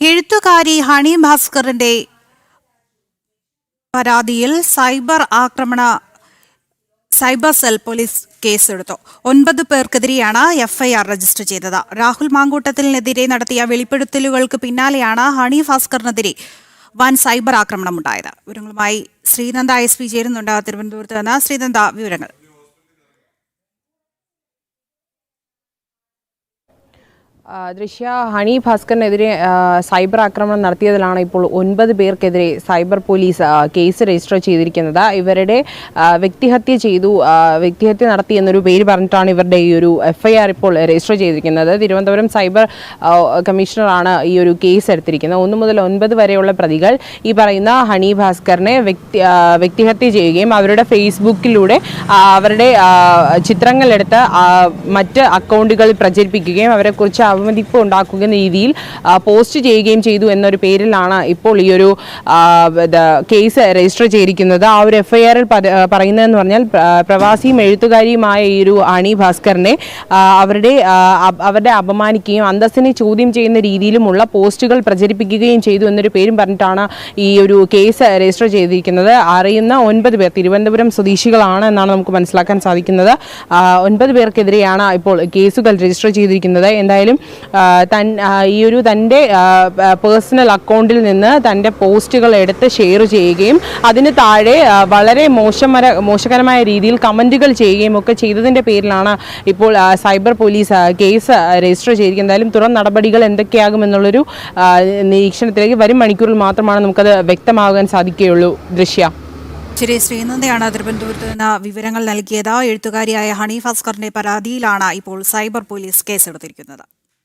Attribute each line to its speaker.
Speaker 1: എഴുത്തുകാരി ഹണി ഭാസ്കറിന്റെ പരാതിയിൽ സൈബർ ആക്രമണ സൈബർ സെൽ പോലീസ് കേസെടുത്തു. ഒൻപത് പേർക്കെതിരെയാണ് എഫ്ഐആർ രജിസ്റ്റർ ചെയ്തത്. രാഹുൽ മാങ്കൂട്ടത്തിനെതിരെ നടത്തിയ വെളിപ്പെടുത്തലുകൾക്ക് പിന്നാലെയാണ് ഹണി ഭാസ്കറിനെതിരെ വൻ സൈബർ ആക്രമണം ഉണ്ടായത് വിവരങ്ങളുമായി ശ്രീനന്ദ എസ് പി ചേരുന്നുണ്ട്. തിരുവനന്തപുരത്ത് നിന്ന് ശ്രീനന്ദ വിവരങ്ങൾ.
Speaker 2: ദൃശ്യ ഹണി ഭാസ്കറിനെതിരെ സൈബർ ആക്രമണം നടത്തിയതിലാണ് ഇപ്പോൾ ഒൻപത് പേർക്കെതിരെ സൈബർ പോലീസ് കേസ് രജിസ്റ്റർ ചെയ്തിരിക്കുന്നത്. ഇവരുടെ വ്യക്തിഹത്യ ചെയ്തു വ്യക്തിഹത്യ നടത്തി എന്നൊരു പേര് പറഞ്ഞിട്ടാണ് ഇവരുടെ ഈ ഒരു എഫ്ഐആർ ഇപ്പോൾ രജിസ്റ്റർ ചെയ്തിരിക്കുന്നത്. തിരുവനന്തപുരം സൈബർ കമ്മീഷണറാണ് ഈ ഒരു കേസ് എടുത്തിരിക്കുന്നത്. ഒന്ന് മുതൽ ഒൻപത് വരെയുള്ള പ്രതികൾ. ഈ പറയുന്ന ഹണി ഭാസ്കറിനെ വ്യക്തി വ്യക്തിഹത്യ ചെയ്യുകയും അവരുടെ ഫേസ്ബുക്കിലൂടെ അവരുടെ ചിത്രങ്ങളെടുത്ത് മറ്റ് അക്കൗണ്ടുകളിൽ പ്രചരിപ്പിക്കുകയും അവരെക്കുറിച്ച് അവമതിപ്പ് ഉണ്ടാക്കുന്ന രീതിയിൽ പോസ്റ്റ് ചെയ്യുകയും ചെയ്തു എന്നൊരു പേരിലാണ് ഇപ്പോൾ ഈ ഒരു കേസ് രജിസ്റ്റർ ചെയ്തിരിക്കുന്നത്. ആ ഒരു എഫ്ഐആറിൽ പറയുന്നതെന്ന് പറഞ്ഞാൽ പ്ര- പ്രവാസിയും എഴുത്തുകാരിയുമായ ഈ ഒരു അണി ഭാസ്കറിനെ അവരുടെ അവരുടെ അപമാനിക്കുകയും അന്തസ്സിനെ ചോദ്യം ചെയ്യുന്ന രീതിയിലുമുള്ള പോസ്റ്റുകൾ പ്രചരിപ്പിക്കുകയും ചെയ്തു എന്നൊരു പേരും പറഞ്ഞിട്ടാണ് ഈ ഒരു കേസ് രജിസ്റ്റർ ചെയ്തിരിക്കുന്നത്. അറിയുന്ന ഒൻപത് പേർ തിരുവനന്തപുരം സ്വദേശികളാണ് എന്നാണ് നമുക്ക് മനസ്സിലാക്കാൻ സാധിക്കുന്നത്. ഒൻപത് പേർക്കെതിരെയാണ് ഇപ്പോൾ കേസുകൾ രജിസ്റ്റർ ചെയ്തിരിക്കുന്നത്. എന്തായാലും തൻ ഈ ഒരു തന്റെ പേഴ്സണൽ അക്കൗണ്ടിൽ നിന്ന് തന്റെ പോസ്റ്റുകൾ എടുത്ത് ഷെയർ ചെയ്യുകയും അതിന് താഴെ വളരെ മോശമര മോശകരമായ രീതിയിൽ കമന്റുകൾ ചെയ്യുകയും ഒക്കെ ചെയ്തതിന്റെ പേരിലാണ് ഇപ്പോൾ സൈബർ പോലീസ് കേസ് രജിസ്റ്റർ ചെയ്തിരിക്കുന്നത്. എന്തായാലും തുടർ നടപടികൾ എന്തൊക്കെയാകുമെന്നുള്ളൊരു നിരീക്ഷണത്തിലേക്ക് വരും മണിക്കൂറിൽ മാത്രമാണ് നമുക്കത് വ്യക്തമാകാൻ സാധിക്കുകയുള്ളൂ. ദൃശ്യ.
Speaker 1: ശരി ശ്രീനന്ദയാണ് തിരുവനന്തപുരത്ത് നിന്ന് വിവരങ്ങൾ നൽകിയത്. എഴുത്തുകാരിയായ ഹണി ഭാസ്കറിന്റെ പരാതിയിലാണ് ഇപ്പോൾ സൈബർ പോലീസ് കേസെടുത്തിരിക്കുന്നത്.